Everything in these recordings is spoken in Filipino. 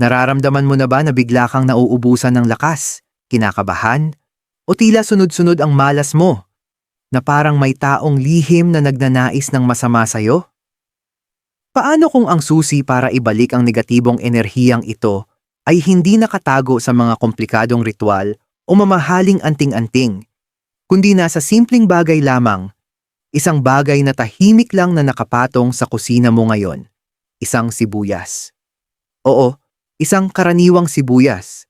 Nararamdaman mo na ba na bigla kang nauubusan ng lakas, kinakabahan, o tila sunod-sunod ang malas mo, na parang may taong lihim na nagnanais ng masama sa'yo? Paano kung ang susi para ibalik ang negatibong enerhiyang ito ay hindi nakatago sa mga komplikadong ritual o mamahaling anting-anting, kundi nasa simpleng bagay lamang, isang bagay na tahimik lang na nakapatong sa kusina mo ngayon, isang sibuyas. Oo, isang karaniwang sibuyas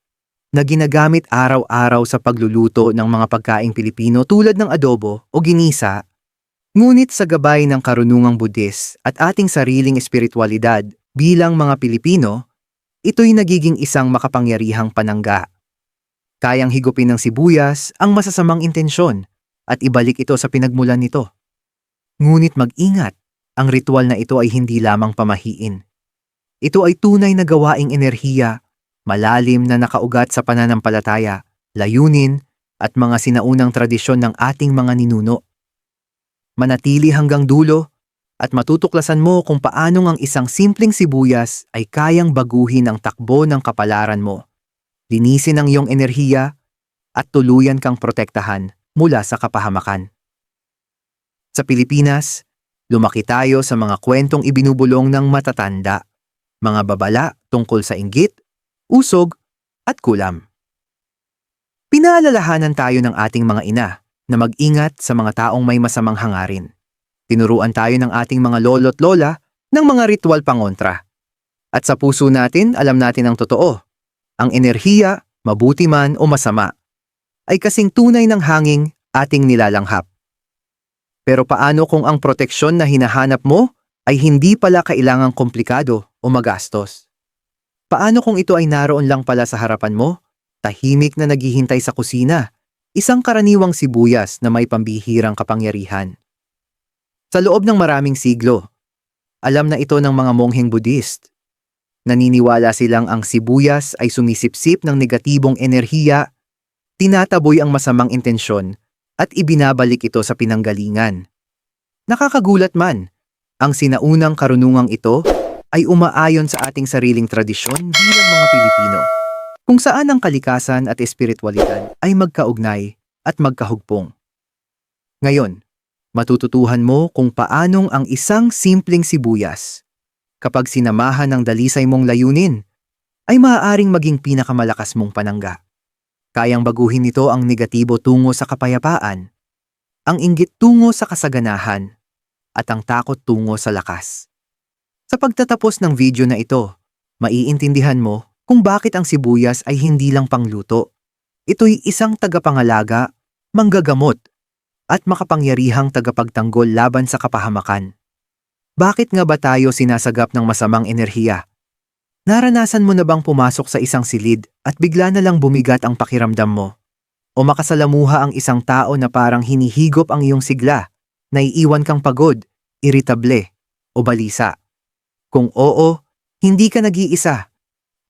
na ginagamit araw-araw sa pagluluto ng mga pagkaing Pilipino tulad ng adobo o ginisa, ngunit sa gabay ng karunungang Buddhist at ating sariling espiritualidad bilang mga Pilipino, ito'y nagiging isang makapangyarihang panangga. Kayang higupin ng sibuyas ang masasamang intensyon at ibalik ito sa pinagmulan nito. Ngunit mag-ingat, ang ritual na ito ay hindi lamang pamahiin. Ito ay tunay na gawaing enerhiya, malalim na nakaugat sa pananampalataya, layunin, at mga sinaunang tradisyon ng ating mga ninuno. Manatili hanggang dulo at matutuklasan mo kung paanong ang isang simpleng sibuyas ay kayang baguhin ang takbo ng kapalaran mo, linisin ang iyong enerhiya, at tuluyan kang protektahan mula sa kapahamakan. Sa Pilipinas, lumaki tayo sa mga kwentong ibinubulong ng matatanda mga babala tungkol sa inggit, usog, at kulam. Pinaalalahanan tayo ng ating mga ina na mag-ingat sa mga taong may masamang hangarin. Tinuruan tayo ng ating mga lolo't lola ng mga ritual pangontra. At sa puso natin, alam natin ang totoo. Ang enerhiya, mabuti man o masama, ay kasing tunay ng hanging ating nilalanghap. Pero paano kung ang proteksyon na hinahanap mo ay hindi pala kailangang komplikado o magastos. Paano kung ito ay naroon lang pala sa harapan mo, tahimik na naghihintay sa kusina, isang karaniwang sibuyas na may pambihirang kapangyarihan? Sa loob ng maraming siglo, alam na ito ng mga mongheng Buddhist. Naniniwala silang ang sibuyas ay sumisipsip ng negatibong enerhiya, tinataboy ang masamang intensyon, at ibinabalik ito sa pinanggalingan. Nakakagulat man, ang sinaunang karunungang ito ay umaayon sa ating sariling tradisyon bilang mga Pilipino, kung saan ang kalikasan at espiritualidad ay magkaugnay at magkahugpong. Ngayon, matututuhan mo kung paanong ang isang simpleng sibuyas, kapag sinamahan ng dalisay mong layunin, ay maaaring maging pinakamalakas mong panangga. Kayang baguhin nito ang negatibo tungo sa kapayapaan, ang inggit tungo sa kasaganahan, at ang takot tungo sa lakas. Sa pagtatapos ng video na ito, maiintindihan mo kung bakit ang sibuyas ay hindi lang pangluto. Ito'y isang tagapangalaga, manggagamot, at makapangyarihang tagapagtanggol laban sa kapahamakan. Bakit nga ba tayo sinasagap ng masamang enerhiya? Naranasan mo na bang pumasok sa isang silid at bigla na lang bumigat ang pakiramdam mo? O makasalamuha ang isang tao na parang hinihigop ang iyong sigla, naiiwan kang pagod, iritable, o balisa? Kung oo, hindi ka nag-iisa.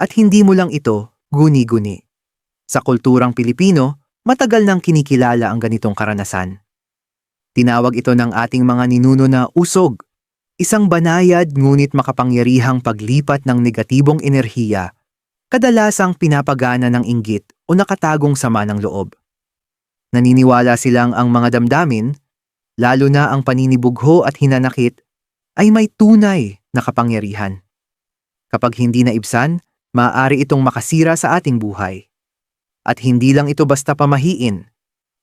At hindi mo lang ito guni-guni. Sa kulturang Pilipino, matagal nang kinikilala ang ganitong karanasan. Tinawag ito ng ating mga ninuno na usog, isang banayad ngunit makapangyarihang paglipat ng negatibong enerhiya, kadalasang pinapagana ng inggit o nakatagong sama ng loob. Naniniwala silang ang mga damdamin, lalo na ang paninibugho at hinanakit, ay may tunay na kapangyarihan. Kapag hindi naibsan, maaari itong makasira sa ating buhay. At hindi lang ito basta pamahiin.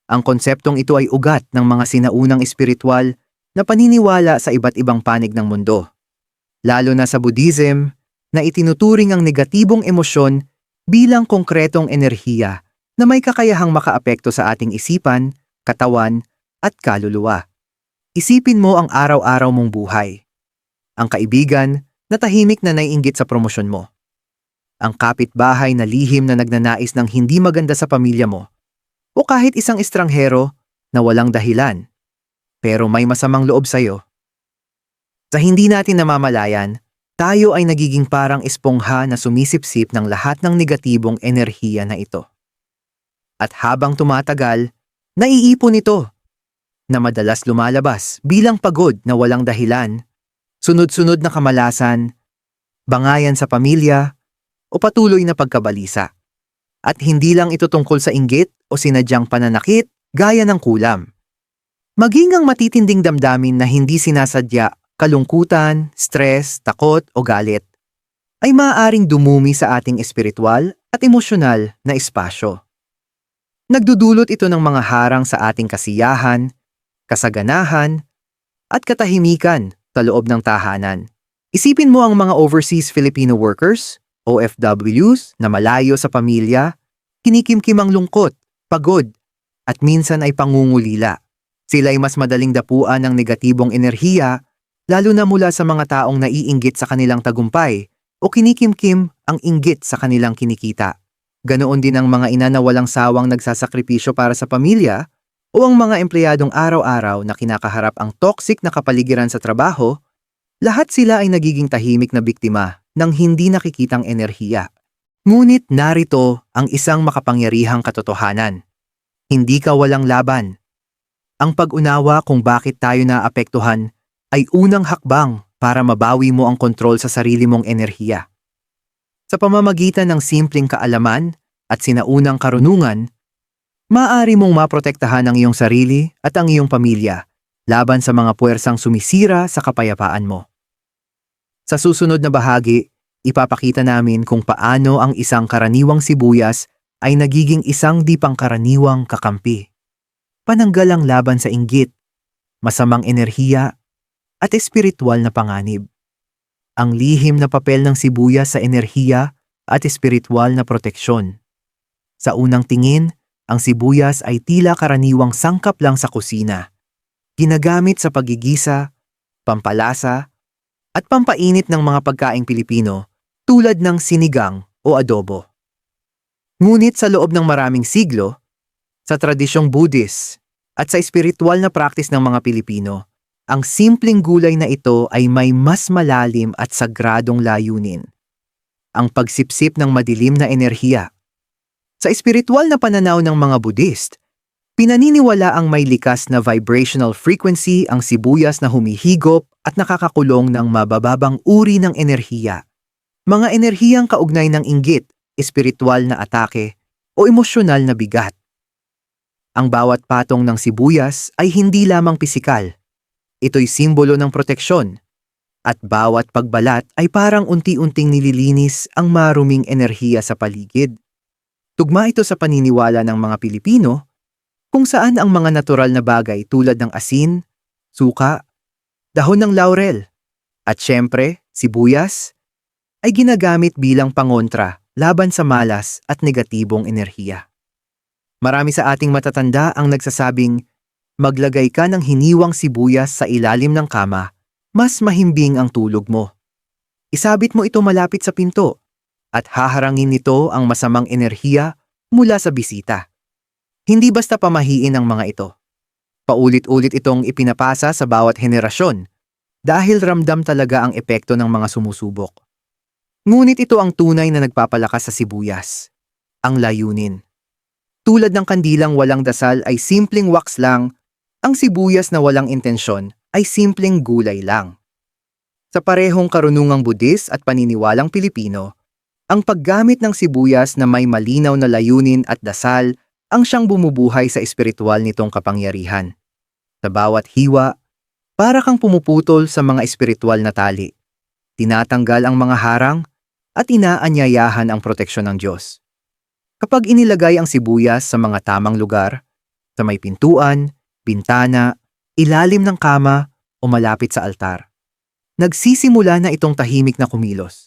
Ang konseptong ito ay ugat ng mga sinaunang espiritual na paniniwala sa iba't ibang panig ng mundo. Lalo na sa Buddhism, na itinuturing ang negatibong emosyon bilang konkretong enerhiya na may kakayahang makaapekto sa ating isipan, katawan, at kaluluwa. Isipin mo ang araw-araw mong buhay ang kaibigan na tahimik na naiinggit sa promosyon mo. Ang kapitbahay na lihim na nagnanais ng hindi maganda sa pamilya mo. O kahit isang estranghero na walang dahilan, pero may masamang loob sa'yo. Sa hindi natin namamalayan, tayo ay nagiging parang espongha na sumisipsip ng lahat ng negatibong enerhiya na ito. At habang tumatagal, naiipon ito na madalas lumalabas bilang pagod na walang dahilan Sunod-sunod na kamalasan, bangayan sa pamilya, o patuloy na pagkabalisa. At hindi lang ito tungkol sa inggit o sinadyang pananakit gaya ng kulam. Maging ang matitinding damdamin na hindi sinasadya, kalungkutan, stress, takot o galit, ay maaaring dumumi sa ating espiritual at emosyonal na espasyo. Nagdudulot ito ng mga harang sa ating kasiyahan, kasaganahan, at katahimikan sa loob ng tahanan. Isipin mo ang mga overseas Filipino workers, OFWs, na malayo sa pamilya, kinikimkim ang lungkot, pagod, at minsan ay pangungulila. Sila ay mas madaling dapuan ng negatibong enerhiya, lalo na mula sa mga taong naiinggit sa kanilang tagumpay o kinikimkim ang inggit sa kanilang kinikita. Ganoon din ang mga ina na walang sawang nagsasakripisyo para sa pamilya o ang mga empleyadong araw-araw na kinakaharap ang toxic na kapaligiran sa trabaho, lahat sila ay nagiging tahimik na biktima ng hindi nakikitang enerhiya. Ngunit narito ang isang makapangyarihang katotohanan. Hindi ka walang laban. Ang pag-unawa kung bakit tayo naapektuhan ay unang hakbang para mabawi mo ang kontrol sa sarili mong enerhiya. Sa pamamagitan ng simpleng kaalaman at sinaunang karunungan, maaari mong maprotektahan ang iyong sarili at ang iyong pamilya laban sa mga puwersang sumisira sa kapayapaan mo. Sa susunod na bahagi, ipapakita namin kung paano ang isang karaniwang sibuyas ay nagiging isang di pangkaraniwang kakampi. Pananggal ang laban sa inggit, masamang enerhiya, at espiritual na panganib. Ang lihim na papel ng sibuyas sa enerhiya at espiritual na proteksyon. Sa unang tingin, ang sibuyas ay tila karaniwang sangkap lang sa kusina. Ginagamit sa pagigisa, pampalasa, at pampainit ng mga pagkaing Pilipino tulad ng sinigang o adobo. Ngunit sa loob ng maraming siglo, sa tradisyong Buddhist at sa espiritual na praktis ng mga Pilipino, ang simpleng gulay na ito ay may mas malalim at sagradong layunin. Ang pagsipsip ng madilim na enerhiya. Sa espiritual na pananaw ng mga Buddhist, pinaniniwala ang may likas na vibrational frequency ang sibuyas na humihigop at nakakakulong ng mabababang uri ng enerhiya. Mga enerhiyang kaugnay ng inggit, espiritual na atake, o emosyonal na bigat. Ang bawat patong ng sibuyas ay hindi lamang pisikal, Ito'y simbolo ng proteksyon. At bawat pagbalat ay parang unti-unting nililinis ang maruming enerhiya sa paligid. Tugma ito sa paniniwala ng mga Pilipino kung saan ang mga natural na bagay tulad ng asin, suka, dahon ng laurel, at syempre, sibuyas, ay ginagamit bilang pangontra laban sa malas at negatibong enerhiya. Marami sa ating matatanda ang nagsasabing maglagay ka ng hiniwang sibuyas sa ilalim ng kama, mas mahimbing ang tulog mo. Isabit mo ito malapit sa pinto at haharangin nito ang masamang enerhiya mula sa bisita. Hindi basta pamahiin ang mga ito. Paulit-ulit itong ipinapasa sa bawat henerasyon dahil ramdam talaga ang epekto ng mga sumusubok. Ngunit ito ang tunay na nagpapalakas sa sibuyas. Ang layunin. Tulad ng kandilang walang dasal ay simpleng wax lang ang sibuyas na walang intensyon ay simpleng gulay lang. Sa parehong karunungang Budis at paniniwalang Pilipino, ang paggamit ng sibuyas na may malinaw na layunin at dasal ang siyang bumubuhay sa espiritual nitong kapangyarihan. Sa bawat hiwa, para kang pumuputol sa mga espiritual na tali. Tinatanggal ang mga harang at inaanyayahan ang proteksyon ng Diyos. Kapag inilagay ang sibuyas sa mga tamang lugar, sa may pintuan, bintana, ilalim ng kama o malapit sa altar. Nagsisimula na itong tahimik na kumilos.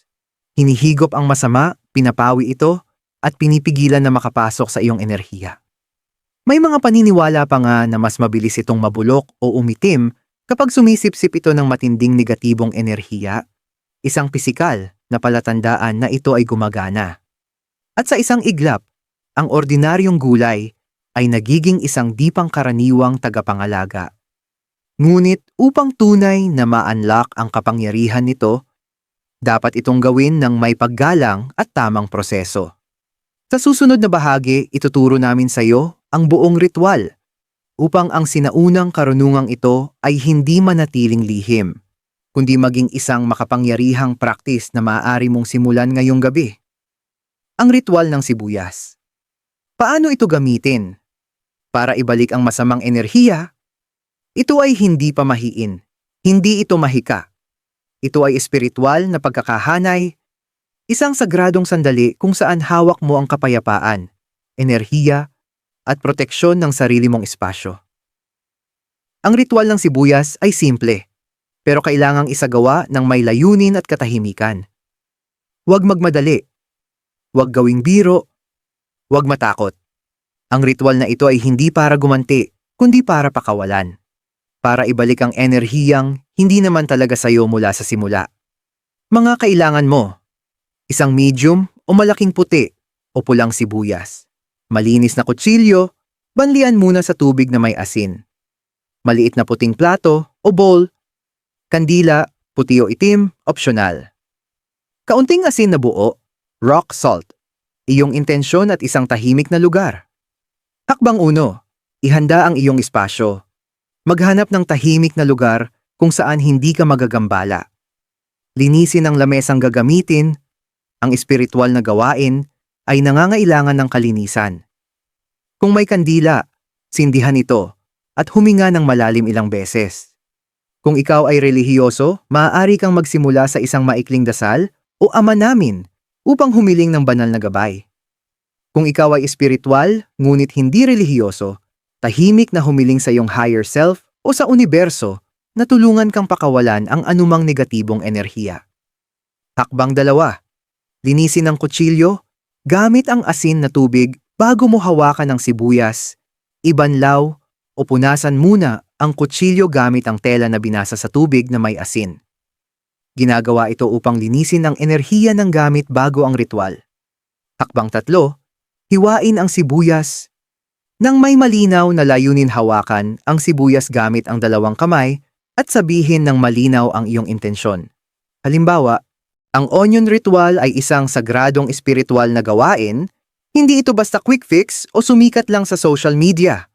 Hinihigop ang masama, pinapawi ito, at pinipigilan na makapasok sa iyong enerhiya. May mga paniniwala pa nga na mas mabilis itong mabulok o umitim kapag sumisipsip ito ng matinding negatibong enerhiya, isang pisikal na palatandaan na ito ay gumagana. At sa isang iglap, ang ordinaryong gulay ay nagiging isang di pangkaraniwang tagapangalaga. Ngunit upang tunay na ma-unlock ang kapangyarihan nito, dapat itong gawin ng may paggalang at tamang proseso. Sa susunod na bahagi, ituturo namin sa iyo ang buong ritual upang ang sinaunang karunungang ito ay hindi manatiling lihim, kundi maging isang makapangyarihang praktis na maaari mong simulan ngayong gabi. ang ritual ng sibuyas. Paano ito gamitin? Para ibalik ang masamang enerhiya? Ito ay hindi pamahiin. Hindi ito mahika. Ito ay espiritual na pagkakahanay, isang sagradong sandali kung saan hawak mo ang kapayapaan, enerhiya, at proteksyon ng sarili mong espasyo. Ang ritual ng sibuyas ay simple, pero kailangang isagawa ng may layunin at katahimikan. Huwag magmadali. Huwag gawing biro. Huwag matakot. Ang ritual na ito ay hindi para gumanti, kundi para pakawalan. Para ibalik ang enerhiyang hindi naman talaga sa'yo mula sa simula. Mga kailangan mo. Isang medium o malaking puti o pulang sibuyas. Malinis na kutsilyo, banlian muna sa tubig na may asin. Maliit na puting plato o bowl. Kandila, puti o itim, opsyonal. Kaunting asin na buo, rock salt. Iyong intensyon at isang tahimik na lugar. Hakbang uno, ihanda ang iyong espasyo. Maghanap ng tahimik na lugar kung saan hindi ka magagambala. Linisin ang lamesang gagamitin, ang espiritual na gawain ay nangangailangan ng kalinisan. Kung may kandila, sindihan ito at huminga ng malalim ilang beses. Kung ikaw ay relihiyoso, maaari kang magsimula sa isang maikling dasal o ama namin upang humiling ng banal na gabay. Kung ikaw ay espiritual ngunit hindi relihiyoso, tahimik na humiling sa iyong higher self o sa universo na tulungan kang pakawalan ang anumang negatibong enerhiya. Hakbang dalawa. Linisin ang kutsilyo gamit ang asin na tubig bago mo hawakan ang sibuyas. Ibanlaw o punasan muna ang kutsilyo gamit ang tela na binasa sa tubig na may asin. Ginagawa ito upang linisin ang enerhiya ng gamit bago ang ritual. Hakbang tatlo, hiwain ang sibuyas. Nang may malinaw na layunin hawakan ang sibuyas gamit ang dalawang kamay at sabihin ng malinaw ang iyong intensyon. Halimbawa, ang onion ritual ay isang sagradong espiritual na gawain, hindi ito basta quick fix o sumikat lang sa social media.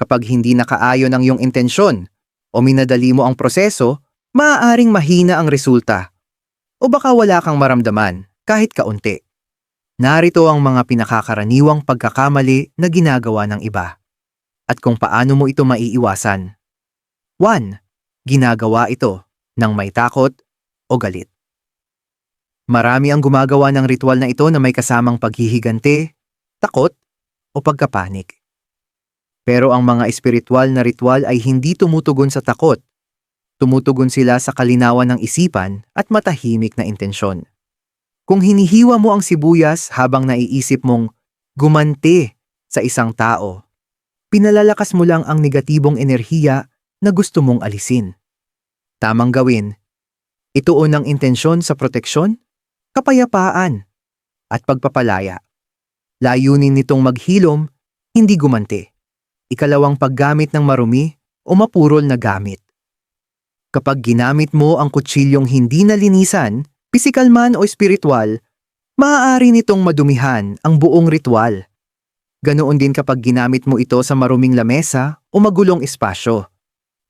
Kapag hindi nakaayon ang iyong intensyon o minadali mo ang proseso, maaaring mahina ang resulta. O baka wala kang maramdaman, kahit kaunti. Narito ang mga pinakakaraniwang pagkakamali na ginagawa ng iba. At kung paano mo ito maiiwasan. 1. Ginagawa ito ng may takot o galit. Marami ang gumagawa ng ritual na ito na may kasamang paghihigante, takot, o pagkapanik. Pero ang mga espiritual na ritual ay hindi tumutugon sa takot. Tumutugon sila sa kalinawan ng isipan at matahimik na intensyon. Kung hinihiwa mo ang sibuyas habang naiisip mong gumanti sa isang tao, pinalalakas mo lang ang negatibong enerhiya na gusto mong alisin. Tamang gawin, ituon ang intensyon sa proteksyon, kapayapaan, at pagpapalaya. Layunin nitong maghilom, hindi gumanti ikalawang paggamit ng marumi o mapurol na gamit. Kapag ginamit mo ang kutsilyong hindi nalinisan, pisikal man o espiritual, maaari nitong madumihan ang buong ritual. Ganoon din kapag ginamit mo ito sa maruming lamesa o magulong espasyo.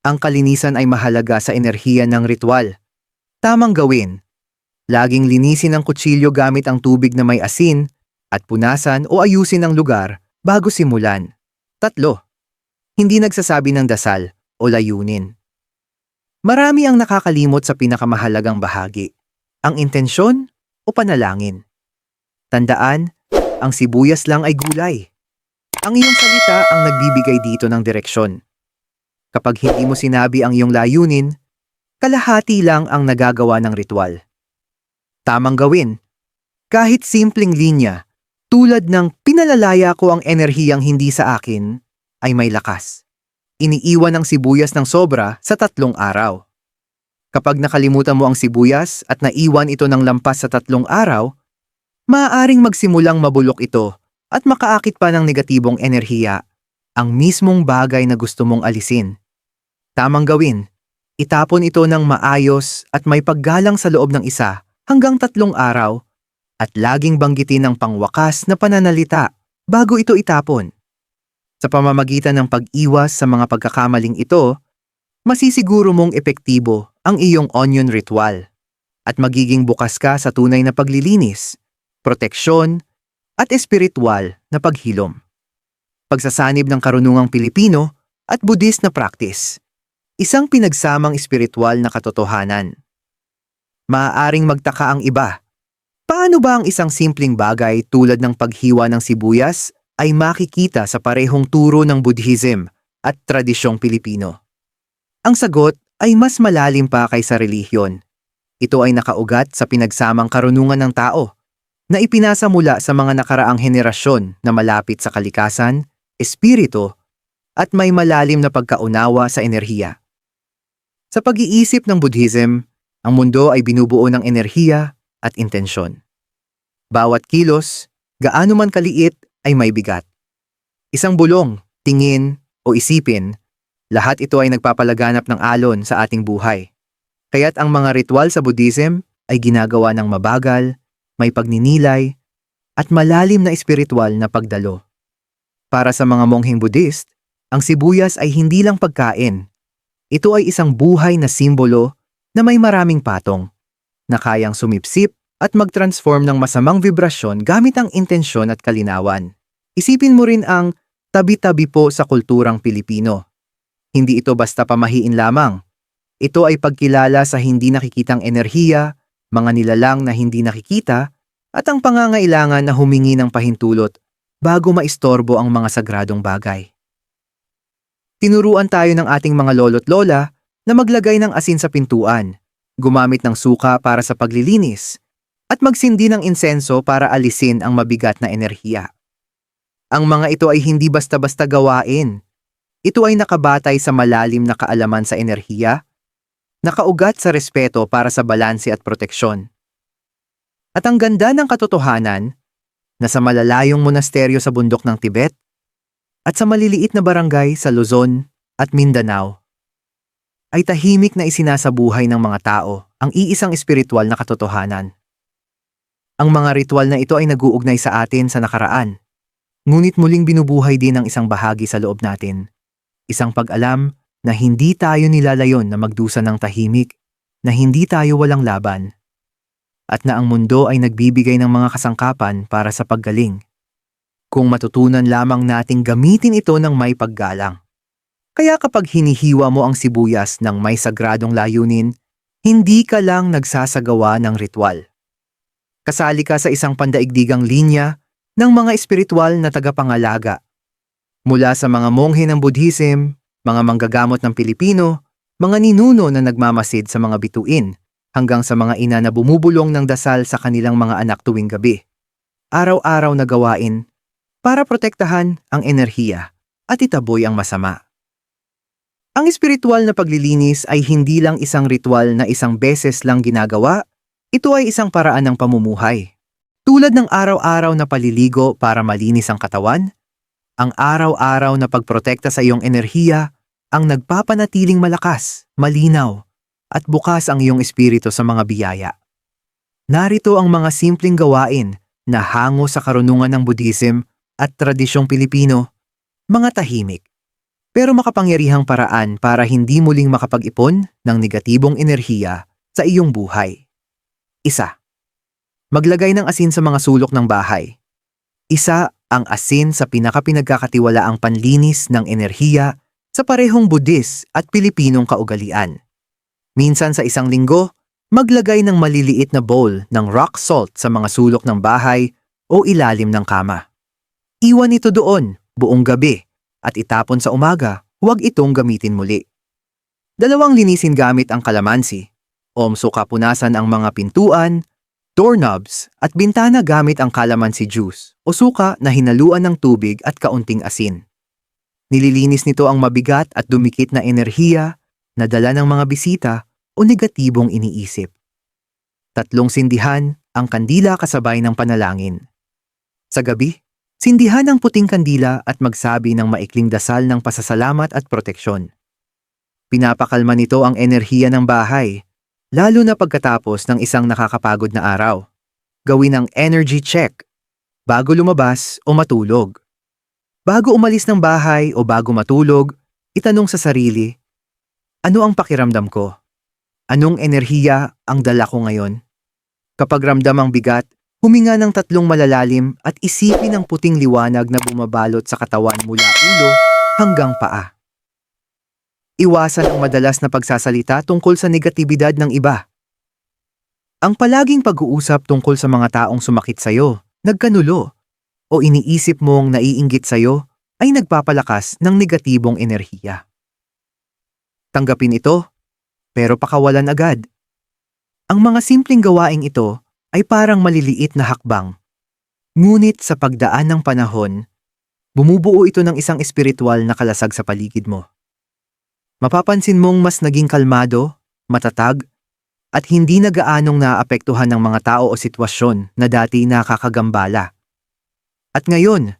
Ang kalinisan ay mahalaga sa enerhiya ng ritual. Tamang gawin. Laging linisin ang kutsilyo gamit ang tubig na may asin at punasan o ayusin ang lugar bago simulan. Tatlo hindi nagsasabi ng dasal o layunin. Marami ang nakakalimot sa pinakamahalagang bahagi, ang intensyon o panalangin. Tandaan, ang sibuyas lang ay gulay. Ang iyong salita ang nagbibigay dito ng direksyon. Kapag hindi mo sinabi ang iyong layunin, kalahati lang ang nagagawa ng ritual. Tamang gawin. Kahit simpleng linya, tulad ng pinalalaya ko ang enerhiyang hindi sa akin, ay may lakas. Iniiwan ang sibuyas ng sobra sa tatlong araw. Kapag nakalimutan mo ang sibuyas at naiwan ito ng lampas sa tatlong araw, maaaring magsimulang mabulok ito at makaakit pa ng negatibong enerhiya, ang mismong bagay na gusto mong alisin. Tamang gawin, itapon ito ng maayos at may paggalang sa loob ng isa hanggang tatlong araw at laging banggitin ng pangwakas na pananalita bago ito itapon. Sa pamamagitan ng pag-iwas sa mga pagkakamaling ito, masisiguro mong epektibo ang iyong onion ritual at magiging bukas ka sa tunay na paglilinis, proteksyon, at espiritual na paghilom. Pagsasanib ng karunungang Pilipino at Buddhist na practice. Isang pinagsamang espiritual na katotohanan. Maaaring magtaka ang iba. Paano ba ang isang simpleng bagay tulad ng paghiwa ng sibuyas ay makikita sa parehong turo ng Buddhism at tradisyong Pilipino? Ang sagot ay mas malalim pa kaysa relihiyon. Ito ay nakaugat sa pinagsamang karunungan ng tao na ipinasa mula sa mga nakaraang henerasyon na malapit sa kalikasan, espiritu, at may malalim na pagkaunawa sa enerhiya. Sa pag-iisip ng Buddhism, ang mundo ay binubuo ng enerhiya at intensyon. Bawat kilos, gaano man kaliit, ay may bigat. Isang bulong, tingin, o isipin, lahat ito ay nagpapalaganap ng alon sa ating buhay. Kaya't ang mga ritual sa Buddhism ay ginagawa ng mabagal, may pagninilay, at malalim na espiritual na pagdalo. Para sa mga mongheng Buddhist, ang sibuyas ay hindi lang pagkain. Ito ay isang buhay na simbolo na may maraming patong, na kayang sumipsip at mag-transform ng masamang vibrasyon gamit ang intensyon at kalinawan. Isipin mo rin ang tabi-tabi po sa kulturang Pilipino. Hindi ito basta pamahiin lamang. Ito ay pagkilala sa hindi nakikitang enerhiya, mga nilalang na hindi nakikita, at ang pangangailangan na humingi ng pahintulot bago maistorbo ang mga sagradong bagay. Tinuruan tayo ng ating mga lolo't lola na maglagay ng asin sa pintuan, gumamit ng suka para sa paglilinis, at magsindi ng insenso para alisin ang mabigat na enerhiya. Ang mga ito ay hindi basta-basta gawain. Ito ay nakabatay sa malalim na kaalaman sa enerhiya, nakaugat sa respeto para sa balanse at proteksyon. At ang ganda ng katotohanan na sa malalayong monasteryo sa bundok ng Tibet at sa maliliit na barangay sa Luzon at Mindanao ay tahimik na isinasabuhay ng mga tao ang iisang espiritual na katotohanan. Ang mga ritual na ito ay naguugnay sa atin sa nakaraan, ngunit muling binubuhay din ang isang bahagi sa loob natin. Isang pag-alam na hindi tayo nilalayon na magdusa ng tahimik, na hindi tayo walang laban, at na ang mundo ay nagbibigay ng mga kasangkapan para sa paggaling. Kung matutunan lamang nating gamitin ito ng may paggalang. Kaya kapag hinihiwa mo ang sibuyas ng may sagradong layunin, hindi ka lang nagsasagawa ng ritual. Kasali ka sa isang pandaigdigang linya ng mga espiritual na tagapangalaga. Mula sa mga monghe ng Buddhism, mga manggagamot ng Pilipino, mga ninuno na nagmamasid sa mga bituin, hanggang sa mga ina na bumubulong ng dasal sa kanilang mga anak tuwing gabi. Araw-araw na gawain para protektahan ang enerhiya at itaboy ang masama. Ang espiritual na paglilinis ay hindi lang isang ritual na isang beses lang ginagawa, ito ay isang paraan ng pamumuhay. Tulad ng araw-araw na paliligo para malinis ang katawan, ang araw-araw na pagprotekta sa iyong enerhiya ang nagpapanatiling malakas, malinaw, at bukas ang iyong espiritu sa mga biyaya. Narito ang mga simpleng gawain na hango sa karunungan ng Buddhism at tradisyong Pilipino, mga tahimik, pero makapangyarihang paraan para hindi muling makapag-ipon ng negatibong enerhiya sa iyong buhay. Isa. Maglagay ng asin sa mga sulok ng bahay. Isa ang asin sa pinakapinagkakatiwalaang panlinis ng enerhiya sa parehong Buddhist at Pilipinong kaugalian. Minsan sa isang linggo, maglagay ng maliliit na bowl ng rock salt sa mga sulok ng bahay o ilalim ng kama. Iwan ito doon buong gabi at itapon sa umaga, huwag itong gamitin muli. Dalawang linisin gamit ang kalamansi. Omso kapunasan ang mga pintuan, doorknobs at bintana gamit ang kalamansi juice o suka na hinaluan ng tubig at kaunting asin. Nililinis nito ang mabigat at dumikit na enerhiya na dala ng mga bisita o negatibong iniisip. Tatlong sindihan ang kandila kasabay ng panalangin. Sa gabi, Sindihan ang puting kandila at magsabi ng maikling dasal ng pasasalamat at proteksyon. Pinapakalma nito ang enerhiya ng bahay, lalo na pagkatapos ng isang nakakapagod na araw. Gawin ang energy check bago lumabas o matulog. Bago umalis ng bahay o bago matulog, itanong sa sarili, ano ang pakiramdam ko? Anong enerhiya ang dala ko ngayon? Kapag ramdam ang bigat, Huminga ng tatlong malalalim at isipin ang puting liwanag na bumabalot sa katawan mula ulo hanggang paa. Iwasan ang madalas na pagsasalita tungkol sa negatibidad ng iba. Ang palaging pag-uusap tungkol sa mga taong sumakit sa'yo, nagkanulo, o iniisip mong naiinggit sa'yo ay nagpapalakas ng negatibong enerhiya. Tanggapin ito, pero pakawalan agad. Ang mga simpleng gawaing ito ay parang maliliit na hakbang. Ngunit sa pagdaan ng panahon, bumubuo ito ng isang espiritual na kalasag sa paligid mo. Mapapansin mong mas naging kalmado, matatag, at hindi na gaanong naapektuhan ng mga tao o sitwasyon na dati nakakagambala. At ngayon,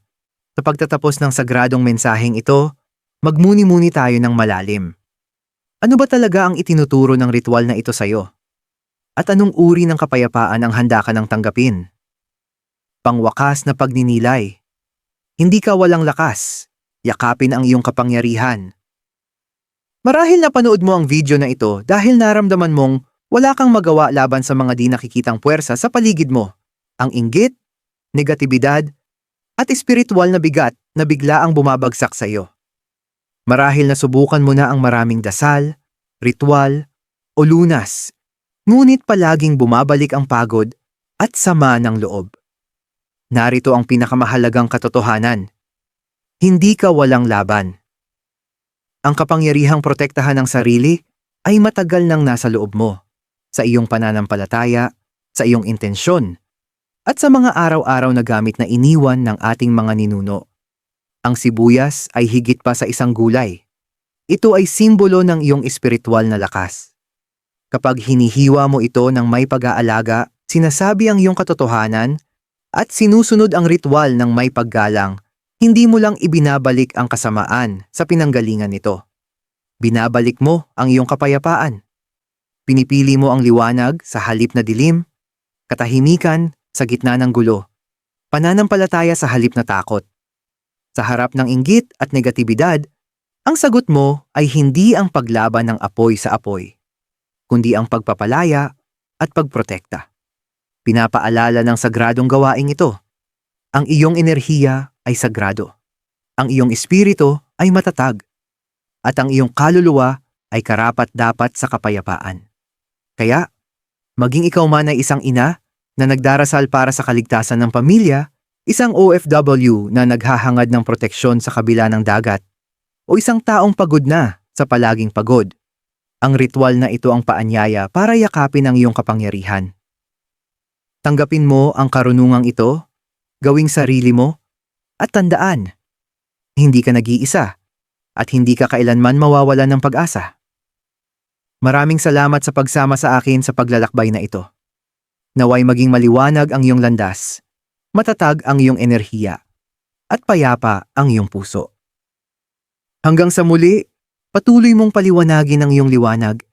sa pagtatapos ng sagradong mensaheng ito, magmuni-muni tayo ng malalim. Ano ba talaga ang itinuturo ng ritual na ito sa'yo? At anong uri ng kapayapaan ang handa ka ng tanggapin? Pangwakas na pagninilay. Hindi ka walang lakas. Yakapin ang iyong kapangyarihan. Marahil napanood mo ang video na ito dahil naramdaman mong wala kang magawa laban sa mga di nakikitang puwersa sa paligid mo. Ang inggit, negatibidad, at espiritual na bigat na bigla ang bumabagsak sa iyo. Marahil nasubukan mo na ang maraming dasal, ritual, o lunas, ngunit palaging bumabalik ang pagod at sama ng loob. Narito ang pinakamahalagang katotohanan. Hindi ka walang laban. Ang kapangyarihang protektahan ng sarili ay matagal nang nasa loob mo, sa iyong pananampalataya, sa iyong intensyon, at sa mga araw-araw na gamit na iniwan ng ating mga ninuno. Ang sibuyas ay higit pa sa isang gulay. Ito ay simbolo ng iyong espiritual na lakas. Kapag hinihiwa mo ito ng may pag-aalaga, sinasabi ang iyong katotohanan, at sinusunod ang ritual ng may paggalang, hindi mo lang ibinabalik ang kasamaan sa pinanggalingan nito. Binabalik mo ang iyong kapayapaan. Pinipili mo ang liwanag sa halip na dilim, katahimikan sa gitna ng gulo, pananampalataya sa halip na takot. Sa harap ng inggit at negatibidad, ang sagot mo ay hindi ang paglaban ng apoy sa apoy, kundi ang pagpapalaya at pagprotekta. Pinapaalala ng sagradong gawaing ito. Ang iyong enerhiya ay sagrado. Ang iyong espiritu ay matatag. At ang iyong kaluluwa ay karapat-dapat sa kapayapaan. Kaya, maging ikaw man ay isang ina na nagdarasal para sa kaligtasan ng pamilya, isang OFW na naghahangad ng proteksyon sa kabila ng dagat, o isang taong pagod na sa palaging pagod. Ang ritual na ito ang paanyaya para yakapin ang iyong kapangyarihan. Tanggapin mo ang karunungang ito, gawing sarili mo, at tandaan, hindi ka nag-iisa at hindi ka kailanman mawawalan ng pag-asa. Maraming salamat sa pagsama sa akin sa paglalakbay na ito. Naway maging maliwanag ang iyong landas, matatag ang iyong enerhiya, at payapa ang iyong puso. Hanggang sa muli, patuloy mong paliwanagin ang iyong liwanag